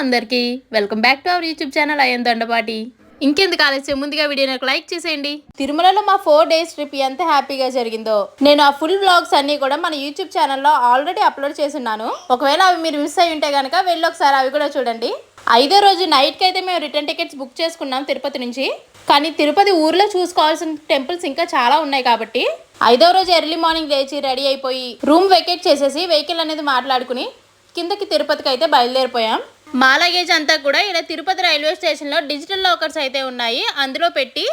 అందరికీ welcome back to our YouTube channel Ayyam Dandapati. ఇంకెందుకు ఆలస్యం ముందుగా వీడియో నాకు లైక్ చేసేయండి. తిరుమలలో మా ఫోర్ డేస్ ట్రిప్ ఎంత హ్యాపీగా జరిగిందో. నేను ఆ ఫుల్ బ్లాగ్స్ అన్ని కూడా మన యూట్యూబ్ ఛానల్లో ఆల్రెడీ అప్లోడ్ చేస్తున్నాను. ఒకవేళ అవి మీరు మిస్ అయి ఉంటే కనుక వెళ్ళి ఒకసారి అవి కూడా చూడండి. ఐదో రోజు నైట్కి అయితే మేము రిటర్న్ టికెట్స్ బుక్ చేసుకున్నాం తిరుపతి నుంచి. కానీ తిరుపతి ఊర్లో చూసుకోవాల్సిన టెంపుల్స్ ఇంకా చాలా ఉన్నాయి కాబట్టి ఐదో రోజు ఎర్లీ మార్నింగ్ లేచి రెడీ అయిపోయి రూమ్ వెకేట్ చేసేసి వెహికల్ అనేది మాట్లాడుకుని కిందకి తిరుపతికి అయితే బయలుదేరిపోయాం. మా లగేజ్ అంతా కూడా ఇలా తిరుపతి రైల్వే స్టేషన్లో డిజిటల్ లాకర్స్ అయితే ఉన్నాయి. అందులో పెట్టి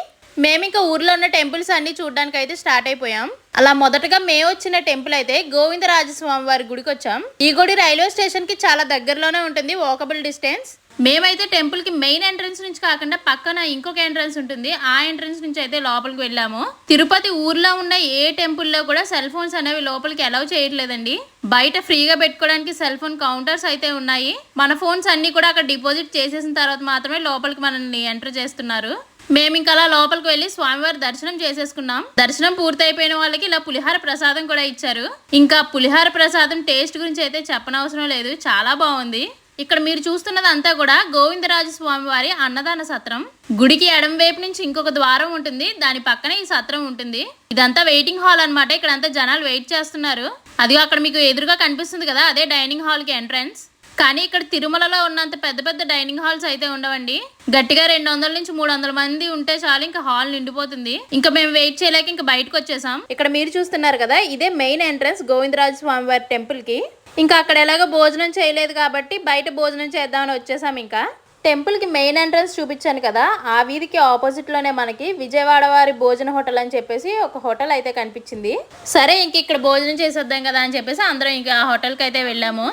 మేము ఇంకా ఊర్లో ఉన్న టెంపుల్స్ అన్ని చూడడానికి అయితే స్టార్ట్ అయిపోయాం. అలా మొదటగా మేము వచ్చిన టెంపుల్ అయితే గోవిందరాజస్వామి వారి గుడికి వచ్చాం ఈ గుడి రైల్వే స్టేషన్కి చాలా దగ్గరలోనే ఉంటుంది వాకబుల్ డిస్టెన్స్ మేమైతే టెంపుల్కి మెయిన్ ఎంట్రన్స్ నుంచి కాకుండా పక్కన ఇంకొక ఎంట్రన్స్ ఉంటుంది. ఆ ఎంట్రన్స్ నుంచి అయితే లోపలికి వెళ్ళాము. తిరుపతి ఊర్లో ఉన్న ఏ టెంపుల్లో కూడా సెల్ ఫోన్స్ అనేవి లోపలికి అలౌ చేయట్లేదండి. బయట ఫ్రీగా పెట్టుకోవడానికి సెల్ ఫోన్ కౌంటర్స్ అయితే ఉన్నాయి. మన ఫోన్స్ అన్ని కూడా అక్కడ డిపాజిట్ చేసేసిన తర్వాత మాత్రమే లోపలికి మనల్ని ఎంటర్ చేస్తున్నారు. మేము ఇంకా అలా లోపలికి వెళ్ళి స్వామివారి దర్శనం చేసేసుకున్నాం. దర్శనం పూర్తయిపోయిన వాళ్ళకి ఇలా పులిహార ప్రసాదం కూడా ఇచ్చారు. ఇంకా పులిహార ప్రసాదం టేస్ట్ గురించి అయితే చెప్పనవసరం లేదు. చాలా బాగుంది. ఇక్కడ మీరు చూస్తున్నది అంతా కూడా గోవిందరాజు స్వామి వారి అన్నదాన సత్రం. గుడికి ఎడం వైపు నుంచి ఇంకొక ద్వారం ఉంటుంది. దాని పక్కనే ఈ సత్రం ఉంటుంది. ఇదంతా వెయిటింగ్ హాల్ అన్నమాట. ఇక్కడ అంతా జనాలు వెయిట్ చేస్తున్నారు. అది అక్కడ మీకు ఎదురుగా కనిపిస్తుంది కదా అదే డైనింగ్ హాల్కి ఎంట్రన్స్. కానీ ఇక్కడ తిరుమలలో ఉన్నంత పెద్ద పెద్ద డైనింగ్ హాల్స్ అయితే ఉండవండి. గట్టిగా రెండు వందల నుంచి మూడు వందల మంది ఉంటే చాలు ఇంకా హాల్ నిండిపోతుంది. ఇంకా మేము వెయిట్ చేయలేక ఇంకా బయటకు వచ్చేసాం. ఇక్కడ మీరు చూస్తున్నారు కదా ఇదే మెయిన్ ఎంట్రన్స్ గోవిందరాజ స్వామి వారి టెంపుల్కి ఇంకా అక్కడ ఎలాగో భోజనం చేయలేదు కాబట్టి బయట భోజనం చేద్దామని వచ్చేసాం ఇంకా. టెంపుల్కి మెయిన్ ఎంట్రన్స్ చూపించాను కదా ఆ వీధికి ఆపోజిట్లోనే మనకి విజయవాడ వారి భోజన హోటల్ అని చెప్పేసి ఒక హోటల్ అయితే కనిపించింది. సరే ఇంక ఇక్కడ భోజనం చేసేద్దాం కదా అని చెప్పేసి అందరం ఇంకా ఆ హోటల్కి అయితే వెళ్ళాము.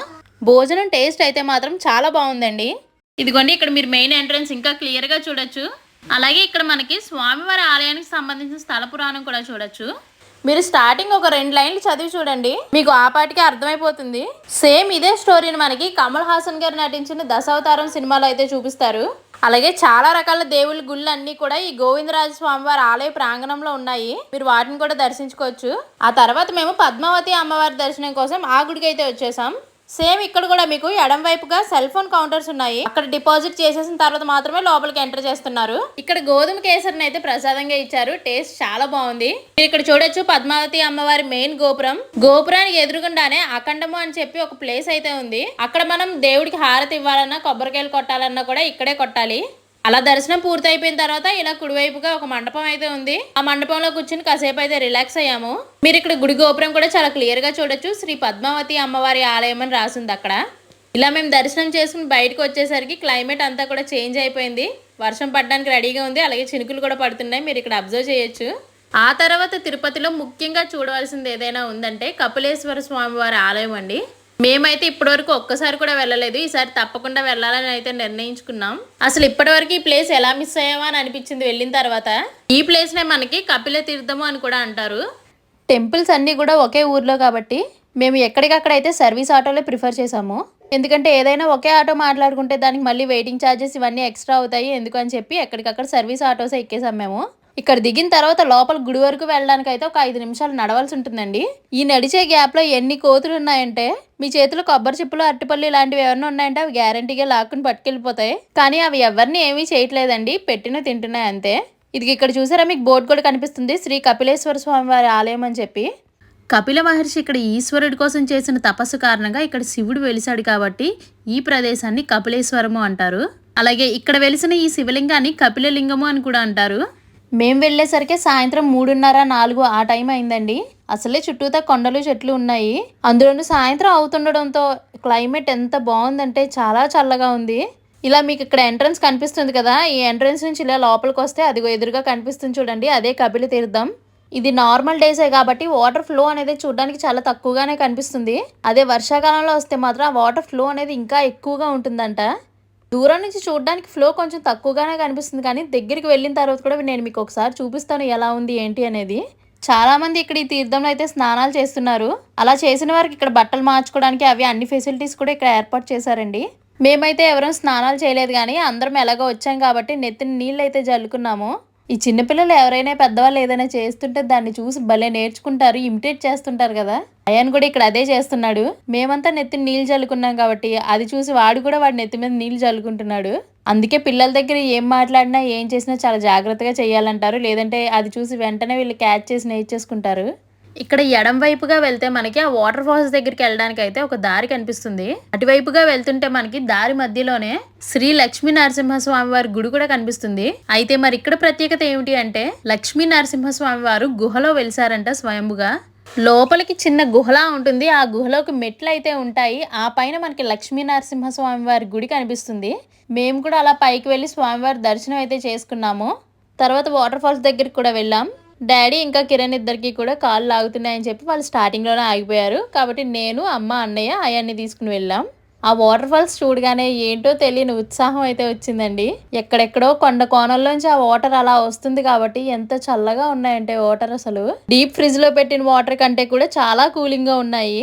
భోజనం టేస్ట్ అయితే మాత్రం చాలా బాగుందండి. ఇదిగోండి ఇక్కడ మీరు మెయిన్ ఎంట్రన్స్ ఇంకా క్లియర్గా చూడొచ్చు. అలాగే ఇక్కడ మనకి స్వామివారి ఆలయానికి సంబంధించిన స్థల పురాణం కూడా చూడొచ్చు. మీరు స్టార్టింగ్ ఒక రెండు లైన్లు చదివి చూడండి మీకు ఆ పాటికి అర్థమైపోతుంది. సేమ్ ఇదే స్టోరీని మనకి కమల్ హాసన్ గారు నటించిన దశావతారం సినిమాలో అయితే చూపిస్తారు. అలాగే చాలా రకాల దేవుళ్ళ గుళ్ళు అన్ని కూడా ఈ గోవిందరాజ స్వామి వారి ఆలయ ప్రాంగణంలో ఉన్నాయి. మీరు వాటిని కూడా దర్శించుకోవచ్చు. ఆ తర్వాత మేము పద్మావతి అమ్మవారి దర్శనం కోసం ఆ గుడికి అయితే వచ్చేసాం. సేమ్ ఇక్కడ కూడా మీకు ఎడం వైపుగా సెల్ ఫోన్ కౌంటర్స్ ఉన్నాయి. అక్కడ డిపాజిట్ చేసేసిన తర్వాత మాత్రమే లోపలికి ఎంటర్ చేస్తున్నారు. ఇక్కడ గోధుమ కేసరిని అయితే ప్రసాదంగా ఇచ్చారు. టేస్ట్ చాలా బాగుంది. మీరు ఇక్కడ చూడొచ్చు పద్మావతి అమ్మవారి మెయిన్ గోపురం. గోపురానికి ఎదురుగుండానే అఖండము అని చెప్పి ఒక ప్లేస్ అయితే ఉంది. అక్కడ మనం దేవుడికి హారతి ఇవ్వాలన్నా కొబ్బరికాయలు కొట్టాలన్నా కూడా ఇక్కడే కొట్టాలి. అలా దర్శనం పూర్తి అయిపోయిన తర్వాత ఇలా కుడివైపుగా ఒక మండపం అయితే ఉంది. ఆ మండపంలో కూర్చుని కాసేపు అయితే రిలాక్స్ అయ్యాము. మీరు ఇక్కడ గుడి గోపురం కూడా చాలా క్లియర్గా చూడొచ్చు. శ్రీ పద్మావతి అమ్మవారి ఆలయం అని రాసింది అక్కడ. ఇలా మేము దర్శనం చేసుకుని బయటకు వచ్చేసరికి క్లైమేట్ అంతా కూడా చేంజ్ అయిపోయింది. వర్షం పడడానికి రెడీగా ఉంది. అలాగే చినుకులు కూడా పడుతున్నాయి. మీరు ఇక్కడ అబ్జర్వ్ చేయొచ్చు. ఆ తర్వాత తిరుపతిలో ముఖ్యంగా చూడవలసింది ఏదైనా ఉందంటే కపిలేశ్వర స్వామి వారి ఆలయం అండి. మేమైతే ఇప్పటివరకు ఒక్కసారి కూడా వెళ్ళలేదు. ఈసారి తప్పకుండా వెళ్ళాలని అయితే నిర్ణయించుకున్నాం. అసలు ఇప్పటివరకు ఈ ప్లేస్ ఎలా మిస్ అయ్యామా అని అనిపించింది వెళ్ళిన తర్వాత. ఈ ప్లేస్ నే మనకి కపిల తీర్థము అని కూడా అంటారు. టెంపుల్స్ అన్నీ కూడా ఒకే ఊర్లో కాబట్టి మేము ఎక్కడికక్కడ అయితే సర్వీస్ ఆటోలే ప్రిఫర్ చేసాము ఎందుకంటే ఏదైనా ఒకే ఆటో మాట్లాడుకుంటే దానికి మళ్ళీ వెయిటింగ్ ఛార్జెస్ ఇవన్నీ ఎక్స్ట్రా అవుతాయి. ఎందుకు అని చెప్పి ఎక్కడికక్కడ సర్వీస్ ఆటోసే ఎక్కేసాం మేము. ఇక్కడ దిగిన తర్వాత లోపల గుడి వరకు వెళ్ళడానికి అయితే ఒక ఐదు నిమిషాలు నడవాల్సి ఉంటుందండి. ఈ నడిచే గ్యాప్లో ఎన్ని కోతులు ఉన్నాయంటే మీ చేతిలో కొబ్బరి చిప్పులు అరటిపల్లి ఇలాంటివి ఏమన్నా ఉన్నాయంటే అవి గ్యారంటీగా లాక్కుని పట్టుకెళ్ళిపోతాయి. కానీ అవి ఎవరిని ఏమీ చేయట్లేదండి. పెట్టిన తింటున్నాయి అంతే. ఇది ఇక్కడ చూసారా మీకు బోర్డు కూడా కనిపిస్తుంది. శ్రీ కపిలేశ్వర స్వామి వారి ఆలయం అని చెప్పి. కపిల మహర్షి ఇక్కడ ఈశ్వరుడి కోసం చేసిన తపస్సు కారణంగా ఇక్కడ శివుడు వెలిశాడు కాబట్టి ఈ ప్రదేశాన్ని కపిలేశ్వరము అంటారు. అలాగే ఇక్కడ వెలిసిన ఈ శివలింగాన్ని కపిలలింగము అని కూడా అంటారు. మేము వెళ్ళేసరికి సాయంత్రం మూడున్నర నాలుగు ఆ టైం అయిందండి. అసలే చుట్టూతా కొండలు చెట్లు ఉన్నాయి. అందులోనూ సాయంత్రం అవుతుండడంతో క్లైమేట్ ఎంత బాగుందంటే చాలా చల్లగా ఉంది. ఇలా మీకు ఇక్కడ ఎంట్రన్స్ కనిపిస్తుంది కదా ఈ ఎంట్రన్స్ నుంచి ఇలా లోపలికి వస్తే అదిగో ఎదురుగా కనిపిస్తుంది చూడండి అదే కపిలి తీర్థం. ఇది నార్మల్ డేసే కాబట్టి వాటర్ ఫ్లో అనేది చూడడానికి చాలా తక్కువగానే కనిపిస్తుంది. అదే వర్షాకాలంలో వస్తే మాత్రం ఆ వాటర్ ఫ్లో అనేది ఇంకా ఎక్కువగా ఉంటుందంట. దూరం నుంచి చూడడానికి ఫ్లో కొంచెం తక్కువగానే కనిపిస్తుంది కానీ దగ్గరికి వెళ్ళిన తర్వాత కూడా నేను మీకు ఒకసారి చూపిస్తాను ఎలా ఉంది ఏంటి అనేది. చాలా మంది ఇక్కడ ఈ తీర్థంలో అయితే స్నానాలు చేస్తున్నారు. అలా చేసిన వారికి ఇక్కడ బట్టలు మార్చుకోవడానికి అవి అన్ని ఫెసిలిటీస్ కూడా ఇక్కడ ఏర్పాటు చేశారండి. మేమైతే ఎవరూ స్నానాలు చేయలేదు కానీ అందరం ఎలాగో వచ్చాం కాబట్టి నెత్తిన నీళ్ళు అయితే జల్లుకున్నాము. ఈ చిన్నపిల్లలు ఎవరైనా పెద్దవాళ్ళు ఏదైనా చేస్తుంటే దాన్ని చూసి భలే నేర్చుకుంటారు ఇమిటేట్ చేస్తుంటారు కదా. అయాన్ కూడా ఇక్కడ అదే చేస్తున్నాడు. మేమంతా నెత్తి నీళ్ళు చల్లుకున్నాం కాబట్టి అది చూసి వాడు కూడా వాడి నెత్తి మీద నీళ్ళు చల్లుకుంటున్నాడు. అందుకే పిల్లల దగ్గర ఏం మాట్లాడినా ఏం చేసినా చాలా జాగ్రత్తగా చేయాలంటారు. లేదంటే అది చూసి వెంటనే వీళ్ళు క్యాచ్ చేసి నేర్చేసుకుంటారు. ఇక్కడ ఎడం వైపుగా వెళ్తే మనకి ఆ వాటర్ ఫాల్స్ దగ్గరికి వెళ్ళడానికి అయితే ఒక దారి కనిపిస్తుంది. అటువైపుగా వెళ్తుంటే మనకి దారి మధ్యలోనే శ్రీ లక్ష్మీ నరసింహస్వామి వారి గుడి కూడా కనిపిస్తుంది. అయితే మరి ఇక్కడ ప్రత్యేకత ఏమిటి అంటే లక్ష్మీ నరసింహస్వామి వారు గుహలో వెలిసారంట స్వయంగా. లోపలికి చిన్న గుహలా ఉంటుంది. ఆ గుహలోకి మెట్లు అయితే ఉంటాయి. ఆ పైన మనకి లక్ష్మీ నరసింహస్వామి వారి గుడి కనిపిస్తుంది. మేము కూడా అలా పైకి వెళ్ళి స్వామివారి దర్శనం అయితే చేసుకున్నాము. తర్వాత వాటర్ ఫాల్స్ దగ్గరికి కూడా వెళ్ళాం. డాడీ ఇంకా కిరణ్ ఇద్దరికి కూడా కాళ్ళు లాగుతున్నాయని చెప్పి వాళ్ళు స్టార్టింగ్లోనే ఆగిపోయారు. కాబట్టి నేను అమ్మ అన్నయ్య అయాన్ని తీసుకుని వెళ్ళాం. ఆ వాటర్ ఫాల్స్ చూడగానే ఏంటో తెలియని ఉత్సాహం అయితే వచ్చిందండి. ఎక్కడెక్కడో కొండ కోణంలోంచి ఆ వాటర్ అలా వస్తుంది కాబట్టి ఎంత చల్లగా ఉన్నాయంటే వాటర్ అసలు. డీప్ ఫ్రిడ్జ్లో పెట్టిన వాటర్ కంటే కూడా చాలా కూలింగ్గా ఉన్నాయి.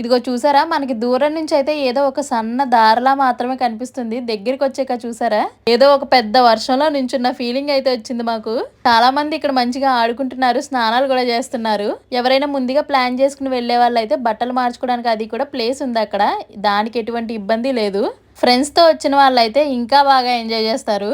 ఇదిగో చూసారా? మనకి దూరం నుంచి అయితే ఏదో ఒక సన్న దారిలా మాత్రమే కనిపిస్తుంది. దగ్గరికి వచ్చాక చూసారా? ఏదో ఒక పెద్ద వర్షంలో నించున్న ఫీలింగ్ అయితే వచ్చింది మాకు. చాలా మంది ఇక్కడ మంచిగా ఆడుకుంటున్నారు స్నానాలు కూడా చేస్తున్నారు. ఎవరైనా ముందుగా ప్లాన్ చేసుకుని వెళ్ళే వాళ్ళు అయితే బట్టలు మార్చుకోవడానికి అది కూడా ప్లేస్ ఉంది అక్కడ. దానికి ఎటువంటి ఇబ్బంది లేదు. ఫ్రెండ్స్తో వచ్చిన వాళ్ళు అయితే ఇంకా బాగా ఎంజాయ్ చేస్తారు.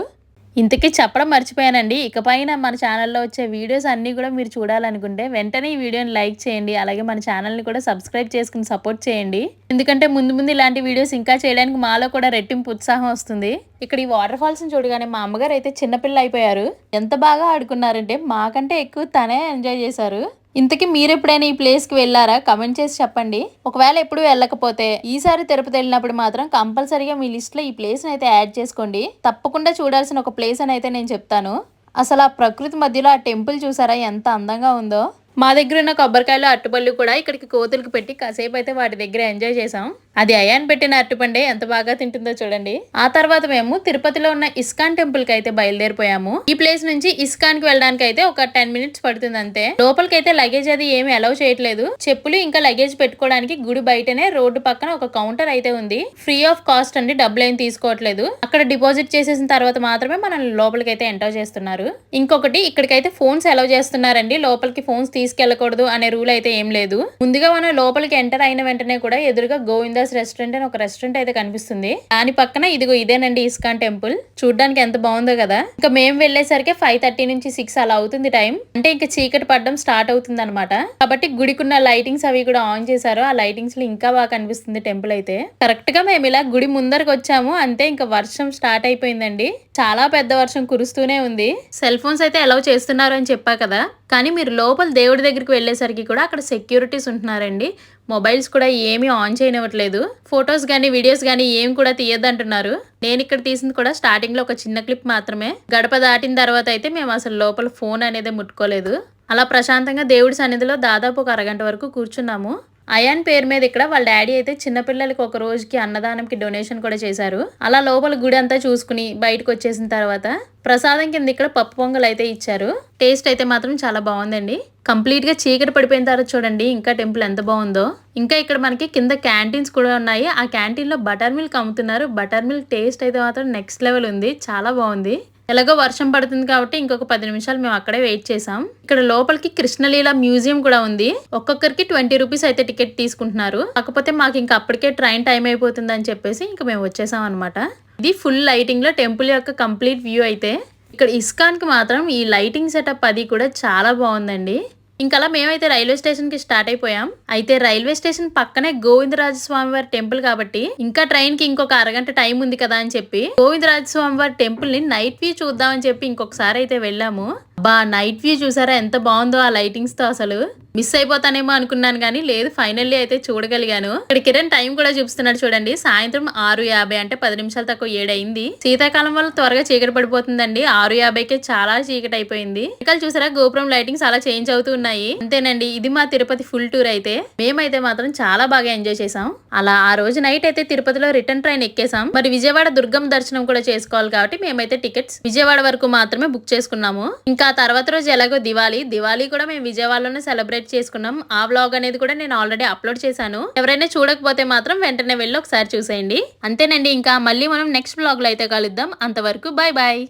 ఇంతకీ చెప్పడం మర్చిపోయానండి. ఇకపైన మన ఛానల్లో వచ్చే వీడియోస్ అన్నీ కూడా మీరు చూడాలనుకుంటే వెంటనే ఈ వీడియోని లైక్ చేయండి. అలాగే మన ఛానల్ని కూడా సబ్స్క్రైబ్ చేసుకుని సపోర్ట్ చేయండి. ఎందుకంటే ముందు ముందు ఇలాంటి వీడియోస్ ఇంకా చేయడానికి మాలో కూడా రెట్టింపు ఉత్సాహం వస్తుంది. ఇక్కడ ఈ వాటర్ ఫాల్స్ని చూడగానే మా అమ్మగారు అయితే చిన్నపిల్ల అయిపోయారు. ఎంత బాగా ఆడుకున్నారంటే మాకంటే ఎక్కువ తనే ఎంజాయ్ చేశారు. ఇంతకీ మీరు ఎప్పుడైనా ఈ ప్లేస్కి వెళ్ళారా? కమెంట్ చేసి చెప్పండి. ఒకవేళ ఎప్పుడు వెళ్ళకపోతే ఈసారి తిరుపతి వెళ్ళినప్పుడు మాత్రం కంపల్సరీగా మీ లిస్ట్లో ఈ ప్లేస్ని అయితే యాడ్ చేసుకోండి. తప్పకుండా చూడాల్సిన ఒక ప్లేస్ అని అయితే నేను చెప్తాను. అసలు ఆ ప్రకృతి మధ్యలో ఆ టెంపుల్ చూసారా? ఎంత అందంగా ఉందో. మా దగ్గర ఉన్న కొబ్బరికాయలు అట్టుపళ్ళు కూడా ఇక్కడికి కోతులకు పెట్టి కాసేపు అయితే వాటి దగ్గర ఎంజాయ్ చేసాం అది అయాన్ పెట్టిన అరటిపండే ఎంత బాగా తింటుందో చూడండి. ఆ తర్వాత మేము తిరుపతిలో ఉన్న ఇస్కాన్ టెంపుల్కి అయితే బయలుదేరిపోయాము. ఈ ప్లేస్ నుంచి ఇస్కాన్కి వెళ్ళడానికి అయితే ఒక టెన్ మినిట్స్ పడుతుంది అంతే. లోపలికి అయితే లగేజ్ అది ఏమి అలౌ చేయట్లేదు. చెప్పులు ఇంకా లగేజ్ పెట్టుకోవడానికి గుడి బయటనే రోడ్డు పక్కన ఒక కౌంటర్ అయితే ఉంది. ఫ్రీ ఆఫ్ కాస్ట్ అండి డబ్బులు ఏం తీసుకోవట్లేదు. అక్కడ డిపాజిట్ చేసేసిన తర్వాత మాత్రమే మనం లోపలికి అయితే ఎంటర్ చేస్తున్నారు. ఇంకొకటి ఇక్కడికైతే ఫోన్స్ అలౌ చేస్తున్నారండి. లోపలికి ఫోన్స్ తీసుకెళ్ళకూడదు అనే రూల్ అయితే ఏం లేదు. ముందుగా మనం లోపలికి ఎంటర్ అయిన వెంటనే కూడా ఎదురుగా గోవిందాస్ రెస్టారెంట్ అని ఒక రెస్టారెంట్ అయితే కనిపిస్తుంది. దాని పక్కన ఇదిగో ఇదేనండి ఇస్కాన్ టెంపుల్. చూడడానికి ఎంత బాగుందో కదా. ఇంకా మేము వెళ్ళేసరికి ఫైవ్ థర్టీ నుంచి సిక్స్ అలా అవుతుంది టైం అంటే ఇంకా చీకటి పడడం స్టార్ట్ అవుతుంది అనమాట కాబట్టి గుడికున్న లైటింగ్స్ అవి కూడా ఆన్ చేశారు. ఆ లైటింగ్స్లో ఇంకా బాగా కనిపిస్తుంది టెంపుల్ అయితే. కరెక్ట్గా మేము ఇలా గుడి ముందరకు వచ్చాము. అంతే ఇంకా వర్షం స్టార్ట్ అయిపోయిందండి. చాలా పెద్ద వర్షం కురుస్తూనే ఉంది. సెల్ ఫోన్స్ అయితే అలౌ చేస్తున్నారు అని చెప్పా కదా. కానీ మీరు లోపల దేవుడి దగ్గరికి వెళ్ళేసరికి కూడా అక్కడ సెక్యూరిటీస్ ఉంటున్నారండి. మొబైల్స్ కూడా ఏమీ ఆన్ చేయనివ్వట్లేదు. ఫొటోస్ కానీ వీడియోస్ కానీ ఏం కూడా తీయద్దంటున్నారు. నేను ఇక్కడ తీసింది కూడా స్టార్టింగ్లో ఒక చిన్న క్లిప్ మాత్రమే. గడప దాటిన తర్వాత అయితే మేము అసలు లోపల ఫోన్ అనేది ముట్టుకోలేదు. అలా ప్రశాంతంగా దేవుడి సన్నిధిలో దాదాపు ఒక అరగంట వరకు కూర్చున్నాము. అయాన్ పేరు మీద ఇక్కడ వాళ్ళ డాడీ అయితే చిన్నపిల్లలకి ఒక రోజుకి అన్నదానంకి డొనేషన్ కూడా చేశారు. అలా లోపల గుడి అంతా చూసుకుని బయటకు వచ్చేసిన తర్వాత ప్రసాదం కింద ఇక్కడ పప్పు పొంగల్ అయితే ఇచ్చారు. టేస్ట్ అయితే మాత్రం చాలా బాగుందండి. కంప్లీట్గా చీకటి పడిపోయిన తర్వాత చూడండి ఇంకా టెంపుల్ ఎంత బాగుందో. ఇంకా ఇక్కడ మనకి కింద క్యాంటీన్స్ కూడా ఉన్నాయి. ఆ క్యాంటీన్లో బటర్ మిల్క్ అమ్ముతున్నారు. బటర్ మిల్క్ టేస్ట్ అయితే మాత్రం నెక్స్ట్ లెవెల్ ఉంది. చాలా బాగుంది. ఎలాగో వర్షం పడుతుంది కాబట్టి ఇంకొక పది నిమిషాలు మేము అక్కడే వెయిట్ చేసాం ఇక్కడ లోపలికి కృష్ణలీల మ్యూజియం కూడా ఉంది. ఒక్కొక్కరికి ట్వంటీ రూపీస్ అయితే టికెట్ తీసుకుంటున్నారు. కాకపోతే మాకు ఇంకా అప్పటికే ట్రైన్ టైం అయిపోతుంది అని చెప్పేసి ఇంకా మేము వచ్చేసాం అనమాట ఇది ఫుల్ లైటింగ్లో టెంపుల్ యొక్క కంప్లీట్ వ్యూ అయితే. ఇక్కడ ఇస్కాన్కి మాత్రం ఈ లైటింగ్ సెటప్ అది కూడా చాలా బాగుందండి. అలా మేమైతే రైల్వే స్టేషన్కి స్టార్ట్ అయిపోయాం. అయితే రైల్వే స్టేషన్ పక్కనే గోవిందరాజస్వామి వారి టెంపుల్ కాబట్టి ఇంకా ట్రైన్కి ఇంకొక అరగంట టైం ఉంది కదా అని చెప్పి గోవిందరాజస్వామి వారి టెంపుల్ని నైట్ వ్యూ చూద్దామని చెప్పి ఇంకొకసారి అయితే వెళ్ళాము. బా నైట్ వ్యూ చూసారా? ఎంత బాగుందో ఆ లైటింగ్స్తో అసలు. మిస్ అయిపోతానేమో అనుకున్నాను కానీ లేదు ఫైనల్లీ అయితే చూడగలిగాను. ఇక్కడ కిరణ్ టైం కూడా చూపిస్తున్నాడు చూడండి. సాయంత్రం ఆరు యాభై అంటే పది నిమిషాలు తక్కువ ఏడైంది. శీతాకాలం వల్ల త్వరగా చీకటి పడిపోతుందండి. ఆరు యాభైకే చాలా చీకటి అయిపోయింది. ఇక్కడ చూసారా? గోపురం లైటింగ్స్ అలా చేంజ్ అవుతూ ఉన్నాయి. అంతేనండి ఇది మా తిరుపతి ఫుల్ టూర్ అయితే. మేమైతే మాత్రం చాలా బాగా ఎంజాయ్ చేసాం అలా ఆ రోజు నైట్ అయితే తిరుపతిలో రిటర్న్ ట్రైన్ ఎక్కేసాం మరి విజయవాడ దుర్గం దర్శనం కూడా చేసుకోవాలి కాబట్టి మేమైతే టికెట్స్ విజయవాడ వరకు మాత్రమే బుక్ చేసుకున్నాము. ఇంకా తర్వాత రోజు ఎలాగో దివాళీ. దివాళీ కూడా మేము విజయవాడలోనే సెలబ్రేట్ చేసుకున్నాం. ఆ వ్లాగ్ అనేది కూడా నేను ఆల్రెడీ అప్లోడ్ చేశాను. ఎవరైనా చూడకపోతే మాత్రం వెంటనే వెళ్ళి ఒకసారి చూసేయండి. అంతేనండి ఇంకా మళ్ళీ మనం నెక్స్ట్ వ్లాగ్లో అయితే కలుద్దాం. అంతవరకు బాయ్ బాయ్